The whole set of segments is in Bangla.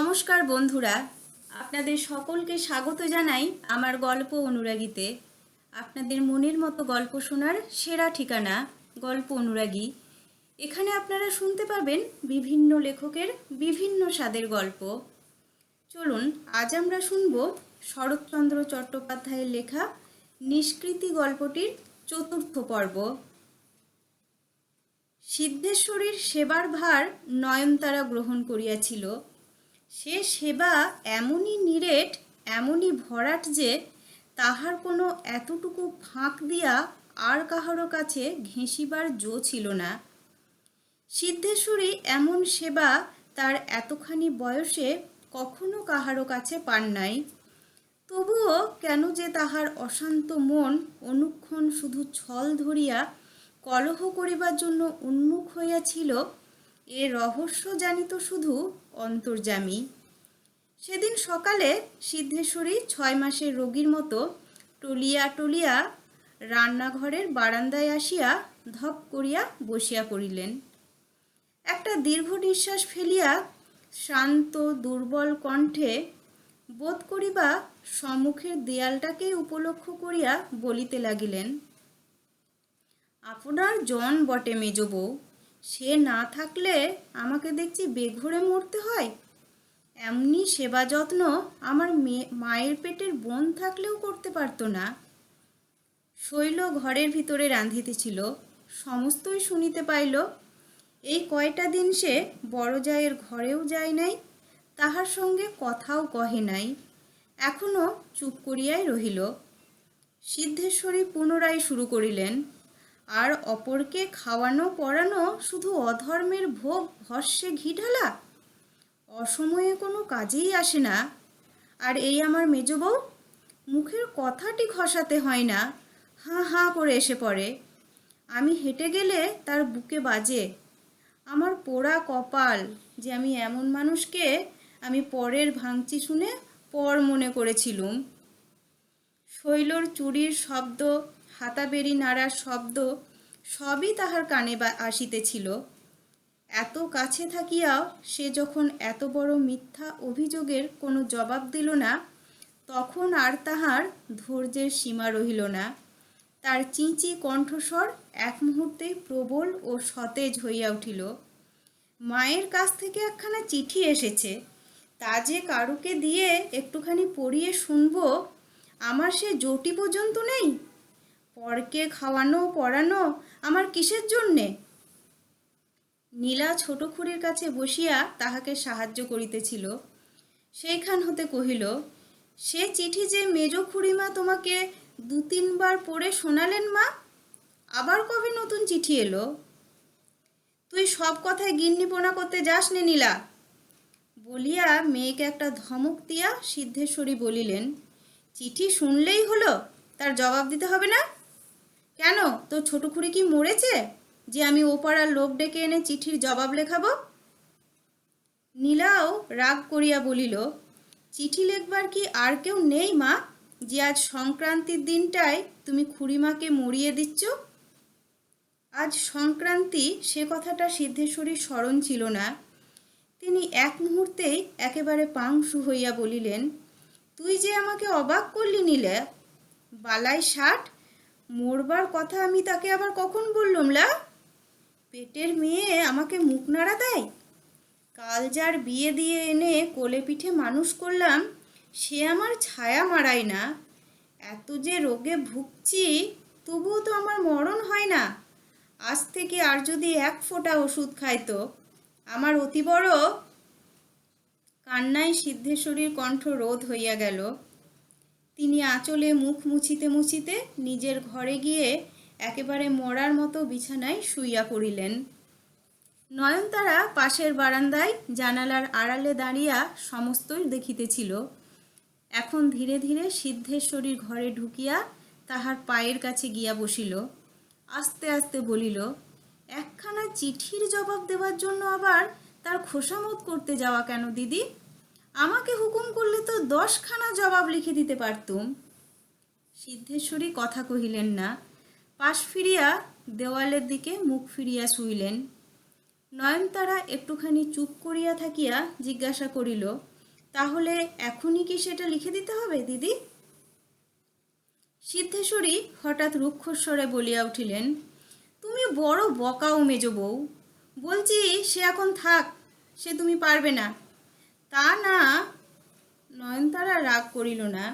নমস্কার বন্ধুরা, আপনাদের সকলকে স্বাগত জানাই আমার গল্প অনুরাগীতে। আপনাদের মনের মতো গল্প শোনার সেরা ঠিকানা, গল্প অনুরাগী। এখানে আপনারা শুনতে পাবেন বিভিন্ন লেখকের বিভিন্ন স্বাদের গল্প। চলুন, আজ আমরা শুনব শরৎচন্দ্র চট্টোপাধ্যায়ের লেখা নিষ্কৃতি গল্পটির চতুর্থ পর্ব। সিদ্ধেশ্বরীর সেবার ভার নয়নতারা গ্রহণ করিয়াছিল। সে সেবা এমনই নিরেট, এমনই ভরাট যে তাহার কোনো এতটুকু ফাঁক দিয়া আর কাহারও কাছে ঘেঁষিবার জো ছিল না। সিদ্ধেশ্বরী এমন সেবা তার এতখানি বয়সে কখনো কাহারও কাছে পান নাই। তবুও কেন যে তাহার অশান্ত মন, অনুক্ষণ শুধু ছল ধরিয়া কলহ করিবার জন্য উন্মুখ হইয়াছিল এ রহস্য জানিত শুধু অন্তর্যামী। সেদিন সকালে সিদ্ধেশ্বরী ছয় মাসের রোগীর মতো টলিয়া টলিয়া রান্নাঘরের বারান্দায় আসিয়া ধপ করিয়া বসিয়া পড়িলেন। একটা দীর্ঘ নিঃশ্বাস ফেলিয়া শান্ত, দুর্বল কণ্ঠে বোধ করিবা সম্মুখের দেয়ালটাকেই উপলক্ষ করিয়া বলিতে লাগিলেন, আপনার জন বটে মেজ বউ সে না থাকলে আমাকে দেখছি বেঘরে মরতে হয়। এমনি সেবা যত্ন আমার মেয়ে মায়ের পেটের বোন থাকলেও করতে পারতো না। শৈল ঘরের ভিতরে রাঁধিতেছিল, সমস্তই শুনিতে পাইল। এই কয়টা দিন সে বড় জায়ের ঘরেও যায় নাই, তাহার সঙ্গে কথাও কহে নাই, এখনও চুপ করিয়াই রহিল। সিদ্ধেশ্বরী পুনরায় শুরু করিলেন। আর অপরকে খাওয়ানো পরানো শুধু অধর্মের ভোগ, ভস্যে ঘি ঢালা? অসময়ে কোনো কাজেই আসে না। আর এই আমার মেজ বউ? মুখের কথাটি খসাতে হয় না। হাঁ হাঁ করে এসে পড়ে। আমি হেঁটে গেলে তার বুকে বাজে। আমার পোড়া কপাল যে আমি এমন মানুষকে আমি পরের ভাঙচি শুনে পর মনে করেছিলুম। শৈলর চুরির শব্দ হাতাবেরি নাড়ার শব্দ সবই তাহার কানে আসিতেছিল। এত কাছে থাকিয়াও সে যখন এত বড় মিথ্যা অভিযোগের কোনো জবাব দিল না, তখন আর তাহার ধৈর্যের সীমা রহিল না। তার চিঁচি কণ্ঠস্বর এক মুহূর্তেই প্রবল ও সতেজ হইয়া উঠিল। মায়ের কাছ থেকে একখানা চিঠি এসেছে। তা যে কারুকে দিয়ে একটুখানি পড়িয়ে শুনব, আমার সে জটি পর্যন্ত নেই? পরকে খাওয়ানো পড়ানো আমার কিসের জন্যে? নীলা ছোট খুঁড়ির কাছে বসিয়া তাহাকে সাহায্য করিতেছিল। সেইখান হতে কহিল, সে চিঠি যে মেজ খুড়িমা তোমাকে দু তিনবার পড়ে শোনালেন মা? আবার কবে নতুন চিঠি এলো? তুই সব কথায় গিন্নিপোনা করতে যাস নে নীলা? বলিয়া মেয়েকে একটা ধমক দিয়া সিদ্ধেশ্বরী বলিলেন, চিঠি শুনলেই হলো, তার জবাব দিতে হবে না? কেন? তোর ছোট খুড়ি কি মরেছে? যে আমি ও পাড়ার লোক ডেকে এনে চিঠির জবাব লেখাবো? নীলাও রাগ করিয়া বলিল, চিঠি লেখবার কি আর কেউ নেই, মা? যে আজ সংক্রান্তির দিনটায় তুমি খুড়িমাকে মরিয়ে দিচ্ছ? আজ সংক্রান্তি সে কথাটা সিদ্ধেশ্বরীর স্মরণ ছিল না। তিনি এক মুহূর্তেই একেবারে পাংশু হইয়া বলিলেন, তুই যে আমাকে অবাক করলি নিলে, বালাই ষাট মরবার কথা আমি তাকে আবার কখন বললুম, লা? পেটের মেয়ে আমাকে মুখ নাড়া দেয়? কাল যার বিয়ে দিয়ে এনে কোলে পিঠে মানুষ করলাম, সে আমার ছায়া মারায় না। এত যে রোগে ভুগছি, তবুও তো আমার মরণ হয় না। আজ থেকে আর যদি এক ফোঁটা ওষুধ খাইতো আমার অতি বড় কান্নায় সিদ্ধেশ্বরীর কণ্ঠ রোধ হইয়া গেল। তিনি আঁচলে মুখ মুছিতে মুছিতে নিজের ঘরে গিয়ে একেবারে মরার মতো বিছানায় শুইয়া পড়িলেন। নয়নতারা পাশের বারান্দায় জানালার আড়ালে দাঁড়িয়া সমস্তই দেখিতেছিল। এখন ধীরে ধীরে সিদ্ধেশ্বরীর ঘরে ঢুকিয়া তাহার পায়ের কাছে গিয়া বসিল। আস্তে আস্তে বলিল, একখানা চিঠির জবাব দেওয়ার জন্য আবার তার খোসামত করতে যাওয়া কেন দিদি? আমাকে হুকুম করলে তো দশখানা জবাব লিখে দিতে পারতুম। সিদ্ধেশ্বরী কথা কহিলেন না। পাশ ফিরিয়া দেওয়ালের দিকে মুখ ফিরিয়া শুইলেন। নয়নতারা একটুখানি চুপ করিয়া থাকিয়া জিজ্ঞাসা করিল, তাহলে এখনই কি সেটা লিখে দিতে হবে, দিদি? সিদ্ধেশ্বরী হঠাৎ রুক্ষস্বরে বলিয়া উঠিলেন, তুমি বড় বকাও মেজ বউ। বলছি সে এখন থাক, সে তুমি পারবে না। তা না, নয়নতারা রাগ করিল না।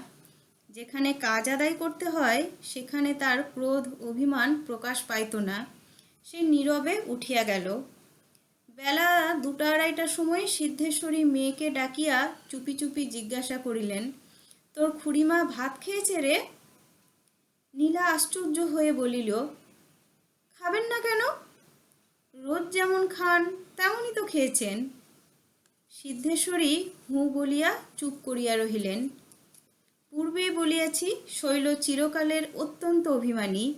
যেখানে কাজ আদায় করতে হয়, সেখানে তার ক্রোধ, অভিমান প্রকাশ পাইত না। সে নীরবে উঠিয়া গেল। বেলা দুটা আড়াইটার সময় সিদ্ধেশ্বরী মেয়েকে ডাকিয়া চুপি চুপি জিজ্ঞাসা করিলেন, তোর খুড়িমা ভাত খেয়েছে রে? নীলা আশ্চর্য হয়ে বলিল, খাবেন না কেন? রোজ যেমন খান, তেমনই তো খেয়েছেন। সিদ্ধেশ্বরী হু বলিয়া চুপ করিয়া রহিলেন। পূর্বেই বলিয়াছি, শৈল চিরকালের অত্যন্ত অভিমানী।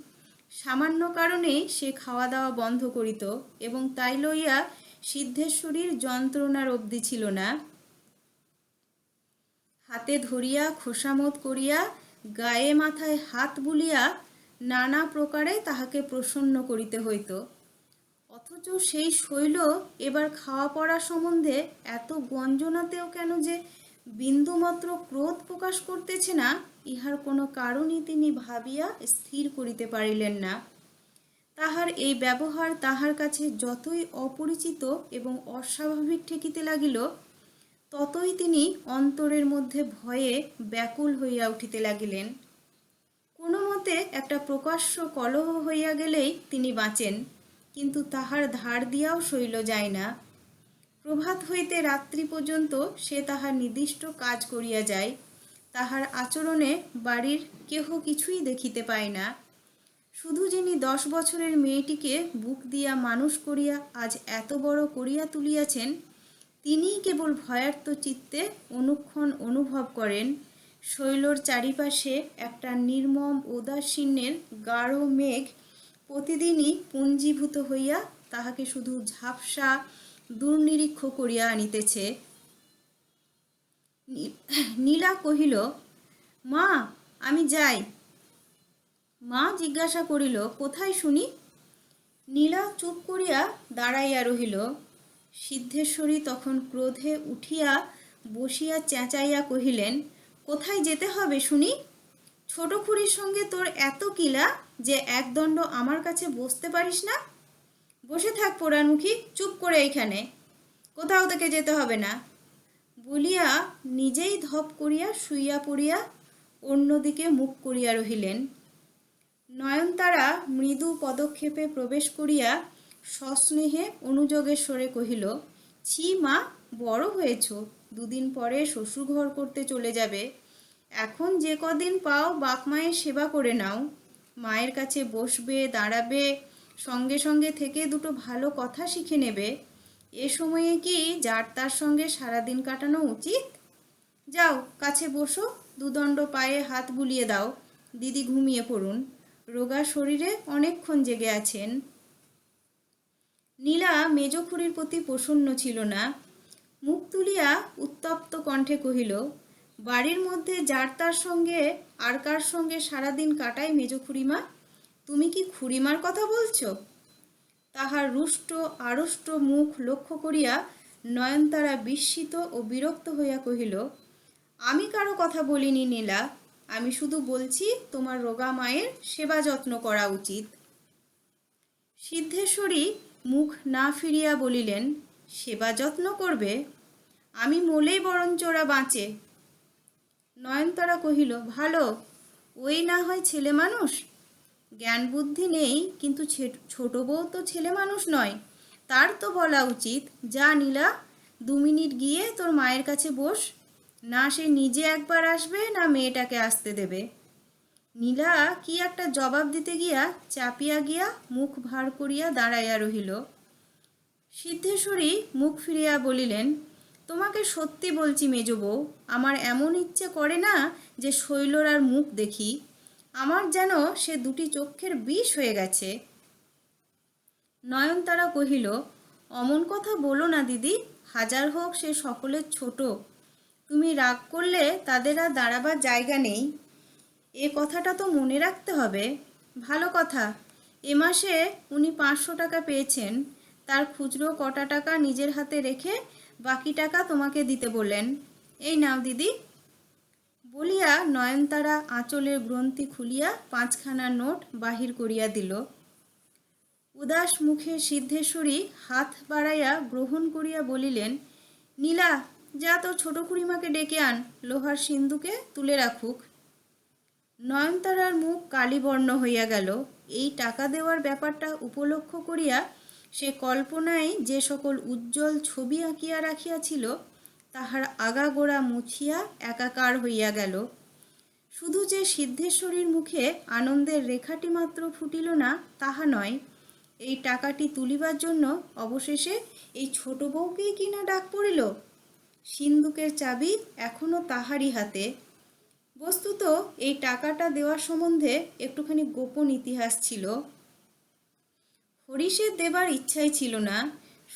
সামান্য কারণে সে খাওয়া দাওয়া বন্ধ করিত এবং তাই লইয়া সিদ্ধেশ্বরীর যন্ত্রণার অবধি ছিল না। হাতে ধরিয়া খোসামত করিয়া, গায়ে মাথায় হাত বুলিয়া নানা প্রকারে তাহাকে প্রসন্ন করিতে হইত। অথচ সেই শৈল এবার খাওয়া পড়া সম্বন্ধে এত গঞ্জনাতেও কেন যে বিন্দুমাত্র ক্রোধ প্রকাশ করতেছে না, ইহার কোনো কারণই তিনি ভাবিয়া স্থির করিতে পারিলেন না। তাহার এই ব্যবহার তাহার কাছে যতই অপরিচিত এবং অস্বাভাবিক ঠেকিতে লাগিল, ততই তিনি অন্তরের মধ্যে ভয়ে ব্যাকুল হইয়া উঠিতে লাগিলেন। কোনো মতে একটা প্রকাশ্য কলহ হইয়া গেলেই তিনি বাঁচেন। কিন্তু তাহার ধার দিয়াও শৈল যায় না। প্রভাত হইতে রাত্রি পর্যন্ত সে তাহার নির্দিষ্ট কাজ করিয়া যায়। তাহার আচরণে বাড়ির কেহ কিছুই দেখিতে পায় না। শুধু যিনি দশ বছরের মেয়েটিকে বুক দিয়া মানুষ করিয়া আজ এত বড় করিয়া তুলিয়াছেন, তিনিই কেবল ভয়ার্ত চিত্তে অনুক্ষণ অনুভব করেন। শৈলর চারিপাশে একটা নির্মম উদাসীন্যের গাঢ় মেঘ প্রতিদিনই পুঞ্জীভূত হইয়া তাহাকে শুধু ঝাপসা দুর্নিরীক্ষ করিয়া আনিতেছে। নীলা কহিল, মা, আমি যাই। মা জিজ্ঞাসা করিল, কোথায় শুনি? নীলা চুপ করিয়া দাঁড়াইয়া রহিল। সিদ্ধেশ্বরী তখন ক্রোধে উঠিয়া বসিয়া চেঁচাইয়া কহিলেন, কোথায় যেতে হবে শুনি? ছোট খুড়ির সঙ্গে তোর এত কিলা? যে একদণ্ড আমার কাছে বসতে পারিস না? বসে থাক পোড়ারমুখী চুপ করে এইখানে। কোথাও থেকে যেতে হবে না। বলিয়া নিজেই ধপ করিয়া শুইয়া পড়িয়া অন্যদিকে মুখ করিয়া রহিলেন। নয়নতারা মৃদু পদক্ষেপে প্রবেশ করিয়া সস্নেহে অনুযোগের স্বরে কহিল, ছি মা, বড় হয়েছ। দুদিন পরে শ্বশুরঘর করতে চলে যাবে। এখন যে কদিন পাও বাপমায়ের সেবা করে নাও। মায়ের কাছে বসবে, দাঁড়াবে, সঙ্গে সঙ্গে থেকে দুটো ভালো কথা শিখে নেবে। এ সময়ে কি যার তার সঙ্গে সারাদিন কাটানো উচিত? যাও, কাছে বসো, দুদণ্ড পায়ে হাত বুলিয়ে দাও। দিদি ঘুমিয়ে পড়ুন। রোগা শরীরে অনেকক্ষণ জেগে আছেন। নীলা মেজখুরির প্রতি প্রসন্ন ছিল না। মুখ তুলিয়া উত্তপ্ত কণ্ঠে কহিল, বাড়ির মধ্যে যার তার সঙ্গে আর কার সঙ্গে সারাদিন কাটায় মেজ খুড়িমা? তুমি কি খুড়িমার কথা বলছ? তাহার রুষ্ট, আড়ষ্ট মুখ লক্ষ্য করিয়া নয়নতারা বিস্মিত ও বিরক্ত হইয়া কহিল, আমি কারও কথা বলিনি নীলা, আমি শুধু বলছি তোমার রোগা মায়ের সেবা যত্ন করা উচিত। সিদ্ধেশ্বরী মুখ না ফিরিয়া বলিলেন, সেবা যত্ন করবে? আমি মোলেই বরঞ্চ ওরা বাঁচে নয়নতারা কহিল, ভালো, ওই না হয় ছেলে মানুষ? জ্ঞান বুদ্ধি নেই, কিন্তু ছোট বউ তো ছেলে মানুষ নয়। তার তো বলা উচিত, যা নীলা, দু মিনিট গিয়ে তোর মায়ের কাছে বস। না সে নিজে একবার আসবে, না মেয়েটাকে আসতে দেবে। নীলা কি একটা জবাব দিতে গিয়া চাপিয়া গিয়া মুখ ভার করিয়া দাঁড়াইয়া রহিল। সিদ্ধেশ্বরী মুখ ফিরিয়া বলিলেন তোমাকে সত্যি বলছি মেজ বউ, আমার এমন ইচ্ছে করে না যে শৈলর আর মুখ দেখি। আমার যেন সে দুটি চক্ষের বিষ হয়ে গেছে। নয়নতারা কহিল, অমন কথা বলো না দিদি, হাজার হোক সে সকলের ছোট। তুমি রাগ করলে তাদের আর দাঁড়াবার জায়গা নেই। এ কথাটা তো মনে রাখতে হবে। ভালো কথা, এ মাসে উনি পাঁচশো টাকা পেয়েছেন। তার খুচরো কটা টাকা নিজের হাতে রেখে বাকি টাকা তোমাকে দিতে বললেন। এই নাও দিদি। বলিয়া নয়নতারা আঁচলের গ্রন্থি খুলিয়া পাঁচখানা নোট বাহির করিয়া দিল। উদাস মুখে সিদ্ধেশ্বরী হাত বাড়াইয়া গ্রহণ করিয়া বলিলেন, নীলা, যা তোর ছোট খুড়িমাকে ডেকে আন, লোহার সিন্ধুকে তুলে রাখুক। নয়নতারার মুখ কালীবর্ণ হইয়া গেল। এই টাকা দেওয়ার ব্যাপারটা উপলক্ষ করিয়া সে কল্পনায় যে সকল উজ্জ্বল ছবি আঁকিয়া রাখিয়াছিল, তাহার আগাগোড়া মুছিয়া একাকার হইয়া গেল। শুধু যে সিদ্ধেশ্বরীর মুখে আনন্দের রেখাটি মাত্র ফুটিল না, তাহা নয়, এই টাকাটি তুলিবার জন্য অবশেষে এই ছোট বউকেই কিনা ডাক পড়িল? সিন্দুকের চাবি এখনও তাহারই হাতে। বস্তুত এই টাকাটা দেওয়ার সম্বন্ধে একটুখানি গোপন ইতিহাস ছিল। হরিষের দেবার ইচ্ছাই ছিল না।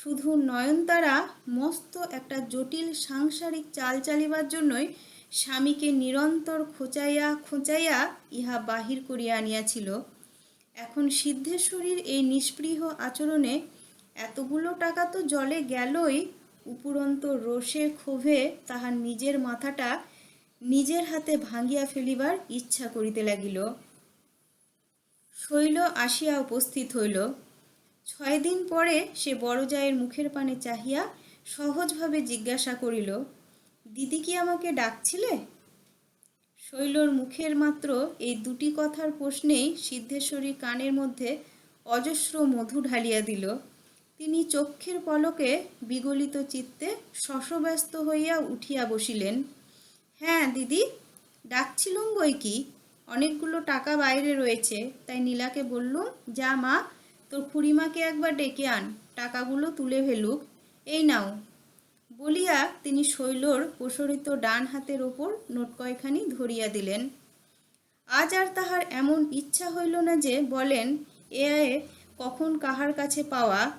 শুধু নয়নতারা মস্ত একটা জটিল সাংসারিক চাল চালিবার জন্যই স্বামীকে নিরন্তর খোঁচাইয়া খোঁচাইয়া ইহা বাহির করিয়া আনিয়াছিল। এখন সিদ্ধেশ্বরীর এই নিষ্পৃহ আচরণে এতগুলো টাকা তো জলে গেলই, উপরন্ত রোষের ক্ষোভে তাহার নিজের মাথাটা নিজের হাতে ভাঙিয়া ফেলিবার ইচ্ছা করিতে লাগিল। শৈল আসিয়া উপস্থিত হইল। ছয় দিন পরে সে বড় জায়ের মুখের পানে চাহিয়া সহজভাবে জিজ্ঞাসা করিল, দিদি কি আমাকে ডাকছিলে? শৈলর মুখের মাত্র এই দুটি কথার প্রশ্নেই সিদ্ধেশ্বরী কানের মধ্যে অজস্র মধু ঢালিয়া দিল। তিনি চক্ষের পলকে বিগলিত চিত্তে শশব্যস্ত হইয়া উঠিয়া বসিলেন। হ্যাঁ দিদি, ডাকছিলুম বই কি? অনেকগুলো টাকা বাইরে রয়েছে, তাই নীলাকে বললুম, যা মা তোর খুড়িমাকে একবার ডেকে আন, টাকাগুলো তুলে ফেলুক। এই নাও। বলিয়া তিনি শৈলর প্রসরিত ডান হাতের ওপর নোট কয়খানি ধরিয়া দিলেন। আজ আর তাহার এমন ইচ্ছা হইল না যে বলেন, এ কখন কাহার কাছে পাওয়া?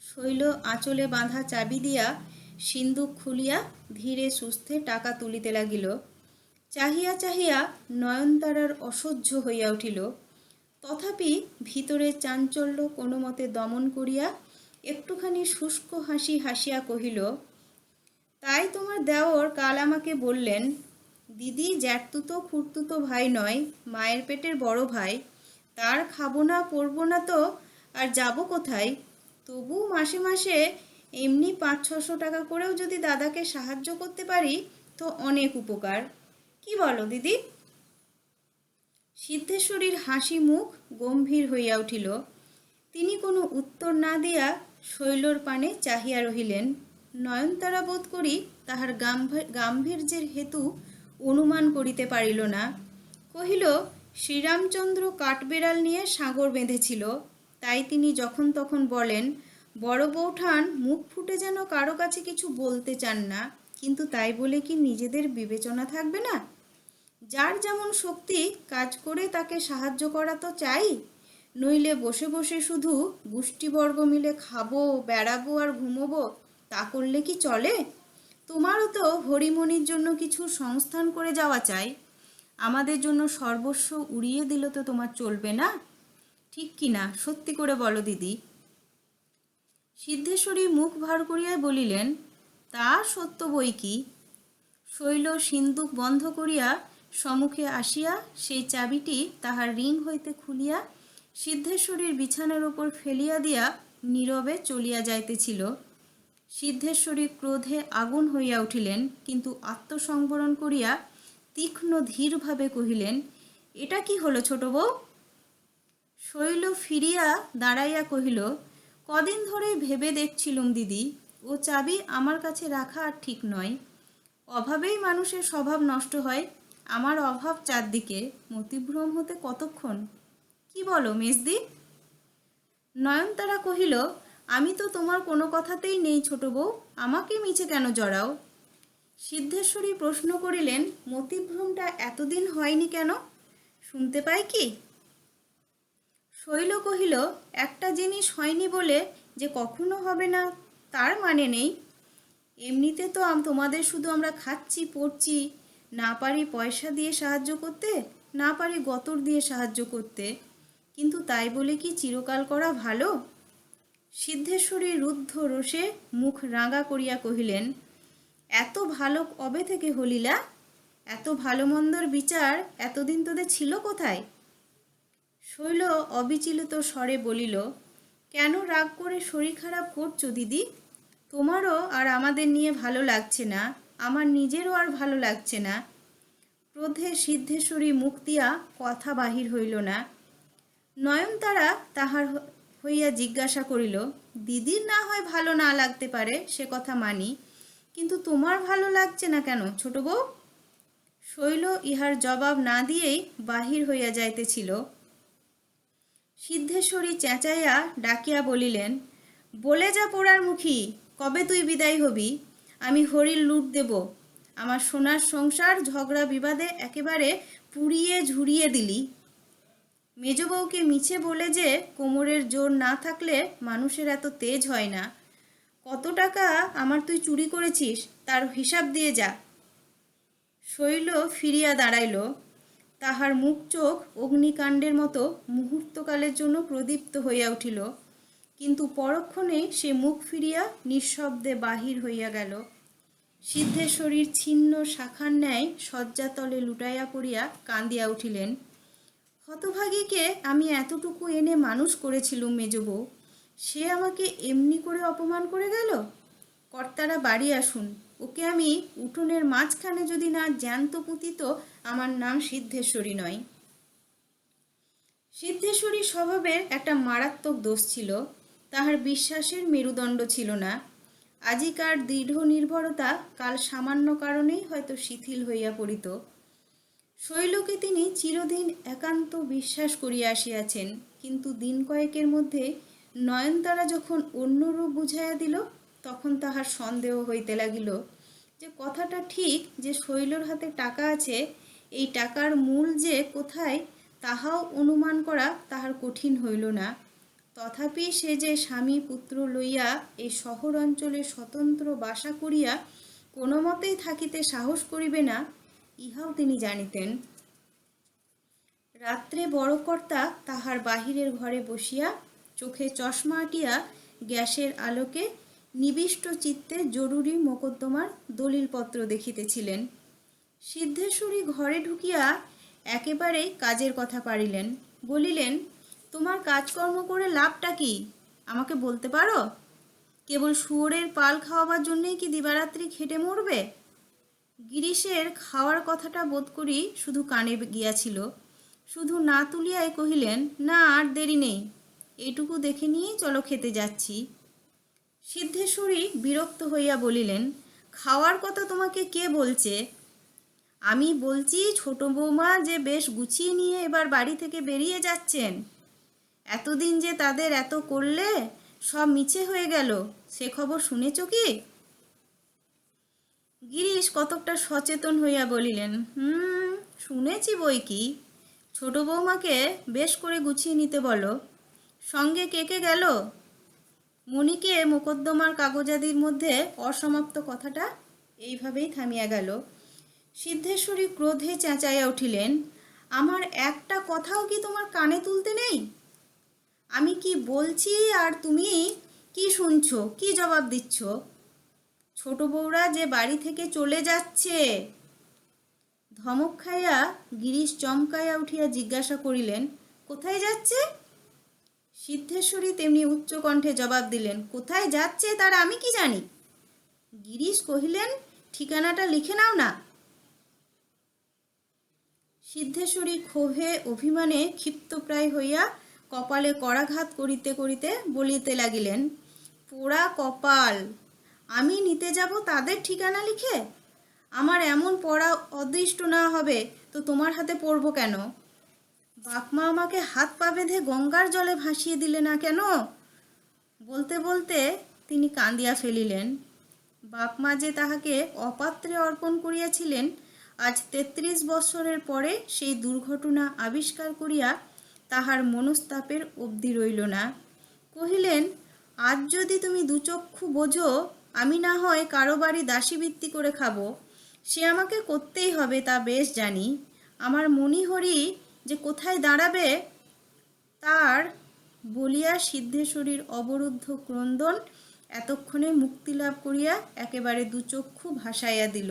শৈল আঁচলে বাঁধা চাবি দিয়া সিন্দুক খুলিয়া ধীরে সুস্থে টাকা তুলিতে লাগিল। চাহিয়া চাহিয়া নয়নতারার অসহ্য হইয়া উঠিল। তথাপি ভিতরে চাঞ্চল্য কোনো মতে দমন করিয়া একটুখানি শুষ্ক হাসি হাসিয়া কহিল, তাই তোমার দেওর কাল আমাকে বললেন, দিদি জ্যাঠতুতো খুঁড়তুতো ভাই নয়, মায়ের পেটের বড় ভাই, তার খাব না, পরবো না তো, আর যাব কোথায়? তবু মাসে মাসে এমনি পাঁচ, ছশো টাকা করেও যদি দাদাকে সাহায্য করতে পারি তো অনেক উপকার। কি বলো দিদি? সিদ্ধেশ্বরীর হাসি মুখ গম্ভীর হইয়া উঠিল। তিনি কোনো উত্তর না দিয়া শৈলর পানে চাহিয়া রহিলেন। নয়নতারা বোধ করি তাহার গাম্ভ- গাম্ভীর্যের হেতু অনুমান করিতে পারিল না। কহিল, শ্রীরামচন্দ্র কাঠবেড়াল নিয়ে সাগর বেঁধেছিল। তাই তিনি যখন তখন বলেন, বড় বৌঠান, মুখ ফুটে যেন কারও কাছে কিছু বলতে চান না। কিন্তু তাই বলে কি নিজেদের বিবেচনা থাকবে না? যার যেমন শক্তি, কাজ করে তাকে সাহায্য করা তো চাই। নইলে বসে বসে শুধু গোষ্ঠীবর্গ মিলে খাব, বেড়াবো আর ঘুমোবো, তা করলে কি চলে? তোমারও তো হরিমণির জন্য কিছু সংস্থান করে যাওয়া চাই। আমাদের জন্য সর্বস্ব উড়িয়ে দিল তো তোমার চলবে না? ঠিক কি না? সত্যি করে বলো দিদি। সিদ্ধেশ্বরী মুখ ভার করিয়া বলিলেন, তা সত্য বই কি? শৈল সিন্দুক বন্ধ করিয়া সম্মুখে আসিয়া সেই চাবিটি তাহার রিং হইতে খুলিয়া সিদ্ধেশ্বরীর বিছানার ওপর ফেলিয়া দিয়া নীরবে চলিয়া যাইতেছিল। সিদ্ধেশ্বরী ক্রোধে আগুন হইয়া উঠিলেন, কিন্তু আত্মসংবরণ করিয়া তীক্ষ্ণ ধীরভাবে কহিলেন, এটা কি হলো ছোট বউ? শৈল ফিরিয়া দাঁড়াইয়া কহিল, কদিন ধরেই ভেবে দেখছিলুম দিদি, ও চাবি আমার কাছে রাখা আর ঠিক নয়। অভাবেই মানুষের স্বভাব নষ্ট হয় আমার অভাব চারদিকে মতিভ্রম হতে কতক্ষণ? কি বলো, মেজদি? নয়নতারা কহিল, আমি তো তোমার কোনো কথাতেই নেই ছোট বউ, আমাকে মিছে কেন জড়াও? সিদ্ধেশ্বরী প্রশ্ন করিলেন, মতিভ্রমটা এতদিন হয়নি কেন? শুনতে পাই কি? শৈল কহিল, একটা জিনিস হয়নি বলে যে কখনো হবে না, তার মানে নেই। এমনিতে তো তোমাদের শুধু আমরা খাচ্ছি, পড়ছি না পারি পয়সা দিয়ে সাহায্য করতে, না পারি গতর দিয়ে সাহায্য করতে। কিন্তু তাই বলে কি চিরকাল করা ভালো? সিদ্ধেশ্বরী রুদ্ধ রোষে মুখ রাঙা করিয়া কহিলেন, এত ভালো কবে থেকে হলিলা? এত ভালো মন্দর বিচার এতদিন তোদের ছিল কোথায়? শৈল অবিচলিত স্বরে বলিল, কেন রাগ করে শরীর খারাপ করছ দিদি? তোমারও আর আমাদের নিয়ে ভালো লাগছে না। আমার নিজেরও আর ভালো লাগছে না। ক্রোধে সিদ্ধেশ্বরী মুখ দিয়া কথা বাহির হইল না। নয়নতারা তাহার হইয়া জিজ্ঞাসা করিল, দিদির না হয় ভালো না লাগতে পারে? সে কথা মানি, কিন্তু তোমার ভালো লাগছে না কেন, ছোট বউ? শৈল ইহার জবাব না দিয়েই বাহির হইয়া যাইতেছিল। সিদ্ধেশ্বরী চেঁচাইয়া ডাকিয়া বলিলেন, বলে যা পোড়ার মুখী, কবে তুই বিদায় হবি? আমি হরির লুট দেব। আমার সোনার সংসার ঝগড়া বিবাদে একেবারে পুড়িয়ে ঝুরিয়ে দিলি। মেজ বউকে মিছে বলে যে কোমরের জোর না থাকলে মানুষের এত তেজ হয় না। কত টাকা আমার তুই চুরি করেছিস, তার হিসাব দিয়ে যা। শৈল ফিরিয়া দাঁড়াইল। তাহার মুখ চোখ অগ্নিকাণ্ডের মতো মুহূর্তকালের জন্য প্রদীপ্ত হইয়া উঠিল। কিন্তু পরক্ষণে সে মুখ ফিরিয়া নিঃশব্দে বাহির হইয়া গেল। সিদ্ধেশ্বরীর ছিন্ন শাখার ন্যায় শয্যাতলে লুটাইয়া পড়িয়া কান্দিয়া উঠিলেন। হতভাগীকে আমি এতটুকু এনে মানুষ করেছিলুম মেজবউ, সে আমাকে এমনি করে অপমান করে গেল? কর্তারা বাড়ি আসুন, ওকে আমি উঠোনের মাঝখানে যদি না জ্যান্ত পুঁতিত, আমার নাম সিদ্ধেশ্বরী নয়। সিদ্ধেশ্বরী স্বভাবের একটা মারাত্মক দোষ ছিল। তাহার বিশ্বাসের মেরুদণ্ড ছিল না। আজিকার দৃঢ় নির্ভরতা কাল সামান্য কারণেই হয়তো শিথিল হইয়া পড়িত। শৈলকে তিনি চিরদিন একান্ত বিশ্বাস করিয়া আসিয়াছেন, কিন্তু দিন কয়েকের মধ্যে নয়নতারা যখন অন্য রূপ বুঝাইয়া দিল, তখন তাহার সন্দেহ হইতে লাগিল যে কথাটা ঠিক যে শৈলর হাতে টাকা আছে, এই টাকার মূল যে কোথায়, তাহাও অনুমান করা তাহার কঠিন হইল না। তথাপি সে যে স্বামী পুত্র লইয়া এই শহর অঞ্চলে স্বতন্ত্র বাসা করিয়া কোনো মতেই থাকিতে সাহস করিবে না, ইহাও তিনি জানিতেন। রাত্রে বড় কর্তা তাহার বাহিরের ঘরে বসিয়া চোখে চশমা আটিয়া গ্যাসের আলোকে নিবিষ্ট চিত্তে জরুরি মোকদ্দমার দলিলপত্র দেখিতেছিলেন। সিদ্ধেশ্বরী ঘরে ঢুকিয়া একেবারেই কাজের কথা পারিলেন। বলিলেন তোমার কাজকর্ম করে লাভটা কি? আমাকে বলতে পারো? কেবল শুয়োরের পাল খাওয়াবার জন্যই কি দিবারাত্রি খেটে মরবে? গিরিশের খাওয়ার কথাটা বোধ করি শুধু কানে গিয়াছিল। শুধু না তুলিয়াই কহিলেন, না, আর দেরি নেই। এইটুকু দেখে নিয়েই চলো খেতে যাচ্ছি। সিদ্ধেশ্বরী বিরক্ত হইয়া বলিলেন, খাওয়ার কথা তোমাকে কে বলছে? আমি বলছি, ছোট বৌমা যে বেশ গুছিয়ে নিয়ে এবার বাড়ি থেকে বেরিয়ে যাচ্ছেন। এতদিন যে তাদের এত করলে সব মিছে হয়ে গেল, সে খবর শুনেছ কি? গিরিশ কতকটা সচেতন হইয়া বলিলেন, হুম, শুনেছি বই কি। ছোট বৌমাকে বেশ করে গুছিয়ে নিতে বলো। সঙ্গে কে কে গেল? মণিকে মোকদ্দমার কাগজাদির মধ্যে অসমাপ্ত কথাটা এইভাবেই থামিয়া গেল। সিদ্ধেশ্বরী ক্রোধে চেঁচাইয়া উঠিলেন, আমার একটা কথাও কি তোমার কানে তুলতে নেই? আমি কি বলছি আর তুমি কি শুনছো? কি জবাব দিচ্ছ? ছোট বউরা যে বাড়ি থেকে চলে যাচ্ছে। ধমক খাইয়া গিরিশ চমকাইয়া উঠিয়া জিজ্ঞাসা করিলেন, কোথায় যাচ্ছে? সিদ্ধেশ্বরী তেমনি উচ্চ কণ্ঠে জবাব দিলেন, কোথায় যাচ্ছে তার আমি কি জানি? গিরিশ কহিলেন, ঠিকানাটা লিখে নাও না। সিদ্ধেশ্বরী ক্ষোভে, অভিমানে ক্ষিপ্তপ্রায় হইয়া কপালে করাঘাত করিতে করিতে বলিতে লাগিলেন, পোড়া কপাল, আমি নিতে যাব তাদের ঠিকানা লিখে? আমার এমন পড়া অদৃষ্ট না হবে তো তোমার হাতে পড়ব কেন? বাপমা আমাকে হাত পা বেঁধে গঙ্গার জলে ভাসিয়ে দিলে না কেন? বলতে বলতে তিনি কাঁদিয়া ফেলিলেন, বাপমা যে তাহাকে অপাত্রে অর্পণ করিয়াছিলেন, আজ তেত্রিশ বৎসরের পরে সেই দুর্ঘটনা আবিষ্কার করিয়া তাহার মনস্তাপের অবধি রইল না। কহিলেন, আজ যদি তুমি দুচক্ষু বোঝো, আমি না হয় কারও বাড়ি দাসীবৃত্তি করে খাব। সে আমাকে করতেই হবে তা বেশ জানি। আমার মণিহরি যে কোথায় দাঁড়াবে, তার বলিয়া সিদ্ধেশ্বরীর অবরুদ্ধ ক্রন্দন এতক্ষণে মুক্তি লাভ করিয়া একেবারে দুচক্ষু ভাসাইয়া দিল।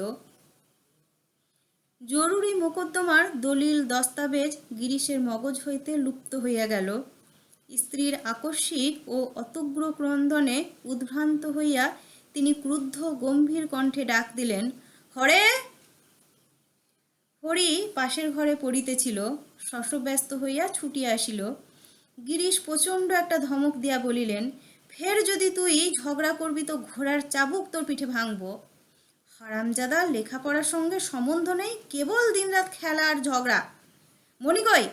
জরুরি মোকদ্দমার দলিল দস্তাবেজ গিরিশের মগজ হইতে লুপ্ত হইয়া গেল। স্ত্রীর আকস্মিক ও অতগ্র ক্রন্দনে উদ্ভ্রান্ত হইয়া তিনি ক্রুদ্ধ গম্ভীর কণ্ঠে ডাক দিলেন, হরে? হরি পাশের ঘরে পড়িতেছিল, শশব্যস্ত হইয়া ছুটিয়া আসিল। গিরিশ প্রচণ্ড একটা ধমক দিয়া বলিলেন, ফের যদি তুই ঝগড়া করবি তো ঘোড়ার চাবুক তোর পিঠে ভাঙব। হারামজাদা লেখাপড়ার সঙ্গে সম্বন্ধ নেই, কেবল দিনরাত খেলা আর ঝগড়া। মনি কই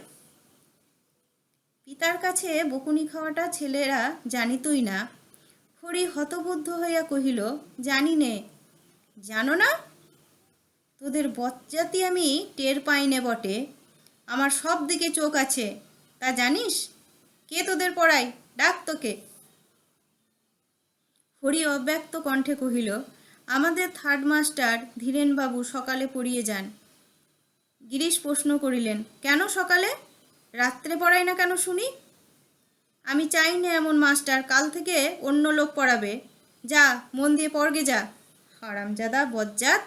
পিতার কাছে বকুনি খাওয়াটা ছেলেরা জানিতই না। হরি হতবুদ্ধ হইয়া কহিল, জানি নে, জানো না? তোদের বজ্জাতি আমি টের পাই নে বটে। আমার সব দিকে চোখ আছে, তা জানিস? কে তোদের পড়াই ডাক তোকে। হরি অব্যক্ত কণ্ঠে কহিল আমাদের থার্ড মাস্টার ধীরেনবাবু সকালে পড়িয়ে যান। গিরিশ প্রশ্ন করিলেন, কেন সকালে? রাত্রে পড়াই না কেন শুনি? আমি চাই না এমন মাস্টার কাল থেকে অন্য লোক পড়াবে। যা, মন দিয়ে পড়গে যা। হারামজাদা বজ্জাত।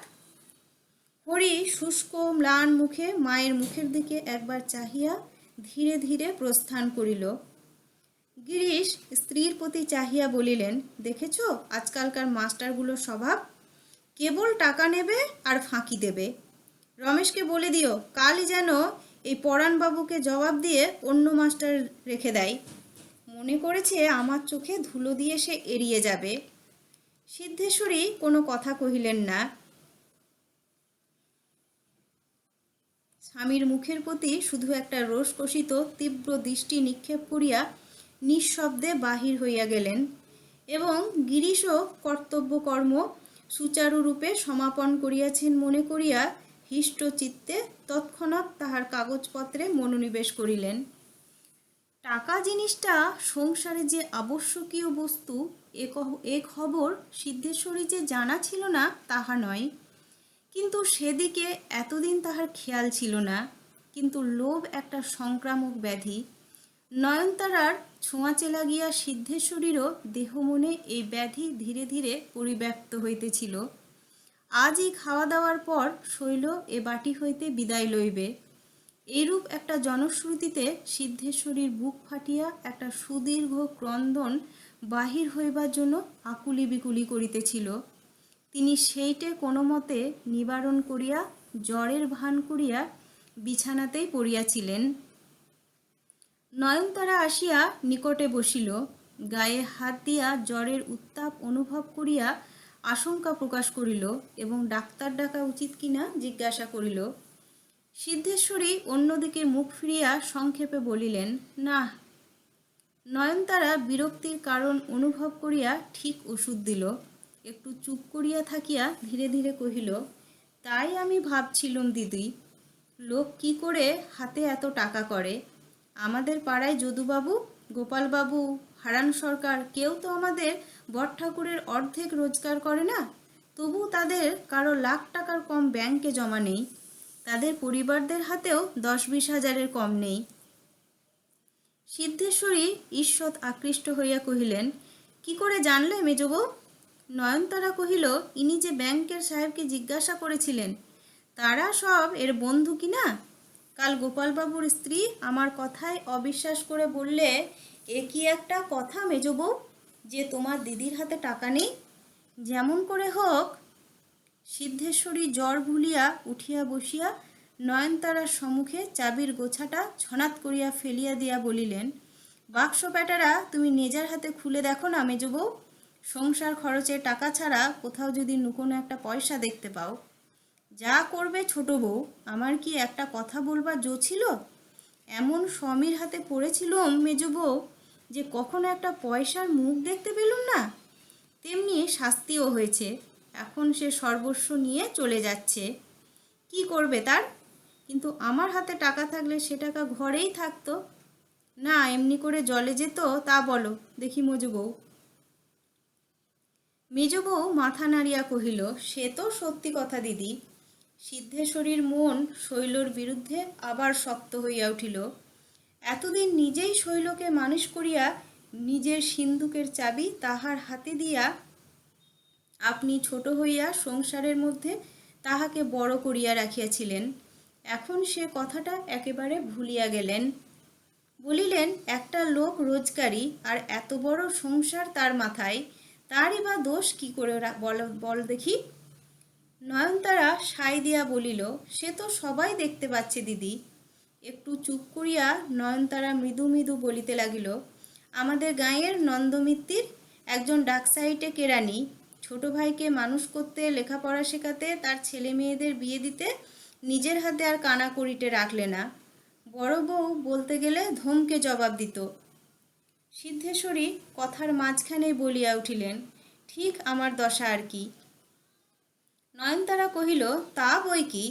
হরি শুষ্ক, ম্লান মুখে মায়ের মুখের দিকে একবার চাহিয়া ধীরে ধীরে প্রস্থান করিল। গিরিশ স্ত্রীর প্রতি চাহিয়া বলিলেন, দেখেছ আজকালকার মাস্টারগুলোর স্বভাব? কেবল টাকা নেবে আর ফাঁকি দেবে। রমেশকে বলে দিও, কালই যেন এই পরাণবাবুকে জবাব দিয়ে অন্য মাস্টার রেখে দেয়। মনে করেছে আমার চোখে ধুলো দিয়ে সে এড়িয়ে যাবে। সিদ্ধেশ্বরী কোনো কথা কহিলেন না। স্বামীর মুখের প্রতি শুধু একটা রোষকষিত তীব্র দৃষ্টি নিক্ষেপ করিয়া নিঃশব্দে বাহির হইয়া গেলেন এবং গিরিশও কর্তব্যকর্ম সুচারুরূপে সমাপন করিয়াছেন মনে করিয়া হিষ্ট চিত্তে তৎক্ষণাৎ তাহার কাগজপত্রে মনোনিবেশ করিলেন। টাকা জিনিসটা সংসারে যে আবশ্যকীয় বস্তু এ খবর সিদ্ধেশ্বরী যে জানা ছিল না, তাহা নয়। কিন্তু সেদিকে এতদিন তাহার খেয়াল ছিল না। কিন্তু লোভ একটা সংক্রামক ব্যাধি। নয়নতারার ছোঁয়াচে লাগিয়া সিদ্ধেশ্বরীরও দেহ মনে এই ব্যাধি ধীরে ধীরে পরিব্যাপ্ত হইতেছিল। আজই খাওয়া দাওয়ার পর শৈল এ বাটি হইতে বিদায় লইবে। এইরূপ একটা জনশ্রুতিতে সিদ্ধেশ্বরীর বুক ফাটিয়া একটা সুদীর্ঘ ক্রন্দন বাহির হইবার জন্য আকুলি বিকুলি করিতেছিল। তিনি সেইটে কোনো মতে নিবারণ করিয়া জ্বরের ভান করিয়া বিছানাতেই পড়িয়াছিলেন। নয়নতারা আসিয়া নিকটে বসিল, গায়ে হাত দিয়া জ্বরের উত্তাপ অনুভব করিয়া আশঙ্কা প্রকাশ করিল এবং ডাক্তার ডাকা উচিত কিনা জিজ্ঞাসা করিল। সিদ্ধেশ্বরী অন্যদিকে মুখ ফিরিয়া সংক্ষেপে বলিলেন না নয়নতারা বিরক্তির কারণ অনুভব করিয়া ঠিক ওষুধ দিল। একটু চুপ করিয়া থাকিয়া ধীরে ধীরে কহিল, তাই আমি ভাবছিলুম দিদি, লোক কি করে হাতে এত টাকা করে? আমাদের পাড়ায় যদুবাবু, গোপালবাবু, হারান সরকার কেউ তো আমাদের বট ঠাকুরের অর্ধেক রোজগার করে না। তবু তাদের কারও লাখ টাকার কম ব্যাংকে জমা নেই। তাদের পরিবারদের হাতেও দশ বিশ হাজারের কম নেই। সিদ্ধেশ্বরী ঈষৎ আকৃষ্ট হইয়া কহিলেন, কি করে জানলে মেজবউ? নয়নতারা কহিল, ইনি যে ব্যাংকের সাহেবকে জিজ্ঞাসা করেছিলেন, তারা সব এর বন্ধু কি না? কাল গোপালবাবুর স্ত্রী আমার কথায় অবিশ্বাস করে বললে, এ কি একটা কথা মেজবউ, যে তোমার দিদির হাতে টাকা নেই? যেমন করে হোক। সিদ্ধেশ্বরী জ্বর ভুলিয়া উঠিয়া বসিয়া নয়নতারার সম্মুখে চাবির গোছাটা ছনাত করিয়া ফেলিয়া দিয়া বলিলেন, বাক্স প্যাটারা তুমি নিজের হাতে খুলে দেখো না মেজবউ। সংসার খরচে টাকা ছাড়া কোথাও যদি কোনো একটা পয়সা দেখতে পাও। যা করবে ছোট বউ, আমার কি একটা কথা বলবার জো ছিল? এমন স্বামীর হাতে পড়েছিলুম মেজ বউ যে কখনো একটা পয়সার মুখ দেখতে পেলুম না। তেমনি শাস্তিও হয়েছে। এখন সে সর্বস্ব নিয়ে চলে যাচ্ছে। কি করবে তার? কিন্তু আমার হাতে টাকা থাকলে সে টাকা ঘরেই থাকতো। না, এমনি করে জলে যেত, তা বলো, দেখি মজু বউ। মেজ বউ মাথা নাড়িয়া কহিল, সে তো সত্যি কথা দিদি। সিদ্ধেশ্বরীর মন শৈলর বিরুদ্ধে আবার শক্ত হইয়া উঠিল। এতদিন নিজেই শৈলকে মানুষ করিয়া নিজের সিন্দুকের চাবি তাহার হাতে দিয়া আপনি ছোট হইয়া সংসারের মধ্যে তাহাকে বড় করিয়া রাখিয়াছিলেন। এখন সে কথাটা একেবারে ভুলিয়া গেলেন। বলিলেন, একটা লোক রোজগারি আর এত বড় সংসার তার মাথায়, তারই বা দোষ কি করে বল দেখি? নয়নতারা সাই দিয়া বলিল, সে তো সবাই দেখতে পাচ্ছে দিদি। একটু চুপ করিয়া নয়নতারা মৃদু মৃদু বলিতে লাগিল, আমাদের গাঁয়ের নন্দমিত্তির একজন ডাকসাইটে কেরানি ছোট ভাইকে মানুষ করতে, লেখাপড়া শেখাতে, তার ছেলে মেয়েদের বিয়ে দিতে নিজের হাতে আর কানা করিতে রাখলে না? বড় বউ বলতে গেলে ধমকে জবাব দিত। সিদ্ধেশ্বরী কথার মাঝখানেই বলিয়া উঠিলেন, ঠিক আমার দশা আর কি। নয়নতারা কহিল, তা বই কি?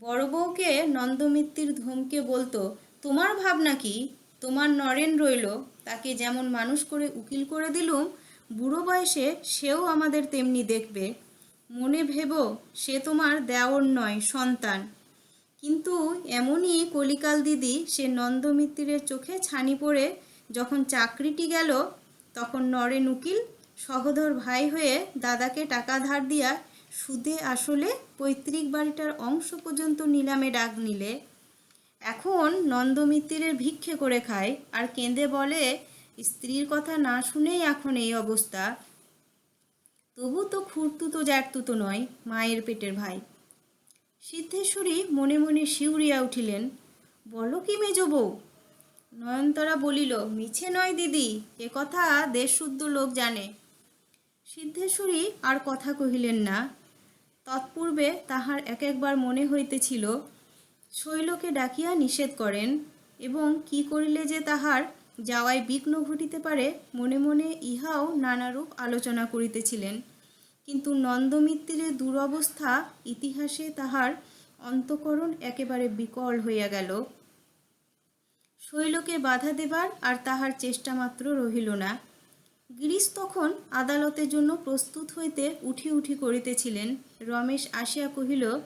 বড় বউকে নন্দমিত্তির ধমকে বলতো, তোমার ভাবনা কি? তোমার নরেন রইল, তাকে যেমন মানুষ করে উকিল করে দিলুম, বুড়ো বয়সে সেও আমাদের তেমনি দেখবে। মনে ভেবো সে তোমার দেওর নয়, সন্তান। কিন্তু এমনই কলিকাল দিদি সে নন্দমিত্তিরের চোখে ছানি পড়ে, যখন চাকরিটি গেল, তখন নরেন উকিল সহোদর ভাই হয়ে দাদাকে টাকা ধার দিয়া সুদে আসলে পৈতৃক বাড়িটার অংশ পর্যন্ত নিলামে ডাক নিলে। এখন নন্দমিত্তিরের ভিক্ষে করে খায় আর কেঁদে বলে, স্ত্রীর কথা না শুনেই এখন এই অবস্থা। তবু তো খুঁড়তুতো জ্যাঠতুতো নয়, মায়ের পেটের ভাই। সিদ্ধেশ্বরী মনে মনে শিউরিয়া উঠিলেন, বলো কি মেজ বউ? নয়নতারা বলিল, মিছে নয় দিদি, এ কথা দেশশুদ্ধ লোক জানে। সিদ্ধেশ্বরী আর কথা কহিলেন না। তৎপূর্বে তাহার এক একবার মনে হইতেছিল, শৈলকে ডাকিয়া নিষেধ করেন এবং কি করিলে যে তাহার যাওয়ায় বিঘ্ন ঘটিতে পারে, মনে মনে ইহাও নানারূপ আলোচনা করিতেছিলেন। কিন্তু নন্দমিত্তিরের দুরবস্থা ইতিহাসে তাহার অন্তকরণ একেবারে বিকল হইয়া গেল। শৈলকে বাধা দেবার আর তাহার চেষ্টা মাত্র রহিল না। গিরিশ তখন আদালতের জন্য প্রস্তুত হইতে উঠি উঠি করিতেছিলেন। রমেশ আসিয়া কহিল,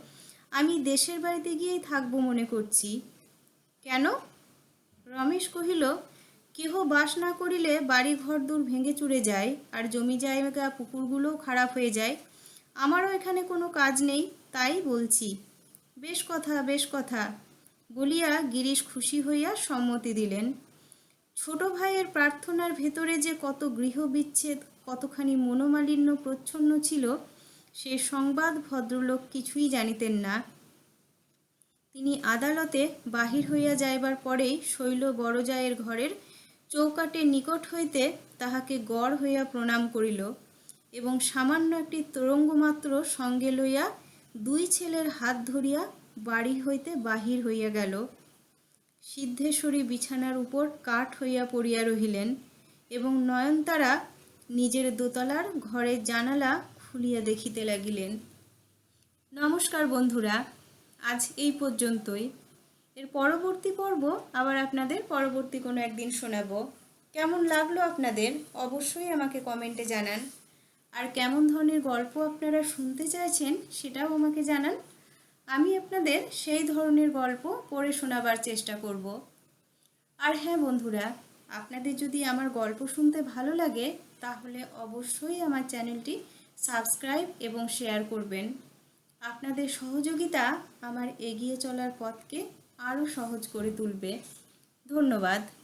আমি দেশের বাড়িতে গিয়েই থাকব মনে করছি। কেন? রমেশ কহিল, কেহ বাস না করিলে বাড়ি ঘর দূর ভেঙে চুরে যায়, আর জমি জায়গা পুকুরগুলোও খারাপ হয়ে যায়। আমারও এখানে কোনো কাজ নেই, তাই বলছি। বেশ কথা বেশ কথা। বলিয়া গিরিশ খুশি হইয়া সম্মতি দিলেন। ছোট ভাইয়ের প্রার্থনার ভেতরে যে কত গৃহবিচ্ছেদ, কতখানি মনোমালিন্য প্রচ্ছন্ন ছিল, সে সংবাদ ভদ্রলোক কিছুই জানিতেন না। তিনি আদালতে বাহির হইয়া যাইবার পরেই শৈল বড়জায়ের ঘরের চৌকাটের নিকট হইতে তাহাকে গড় হইয়া প্রণাম করিল এবং সামান্য একটি তরঙ্গমাত্র সঙ্গে লইয়া দুই ছেলের হাত ধরিয়া বাড়ি হইতে বাহির হইয়া গেল। সিদ্ধেশ্বরী বিছানার উপর কাঠ হইয়া পড়িয়া রহিলেন এবং নয়নতারা নিজের দোতলার ঘরের জানালা খুলিয়া দেখিতে লাগিলেন। নমস্কার বন্ধুরা, আজ এই পর্যন্তই। এর পরবর্তী পর্ব আবার আপনাদের পরবর্তী কোনো একদিন শোনাবো। কেমন লাগল আপনাদের? অবশ্যই আমাকে কমেন্টে জানান। আর কেমন ধরনের গল্প আপনারা শুনতে চাইছেন, সেটাও আমাকে জানান আমি আপনাদের সেই ধরনের গল্প পড়ে শোনাবার চেষ্টা করব। আর হ্যাঁ বন্ধুরা, আপনাদের যদি আমার গল্প শুনতে ভালো লাগে, তাহলে অবশ্যই আমার চ্যানেলটি সাবস্ক্রাইব এবং শেয়ার করবেন। আপনাদের সহযোগিতা আমার এগিয়ে চলার পথকে আরও সহজ করে তুলবে। ধন্যবাদ।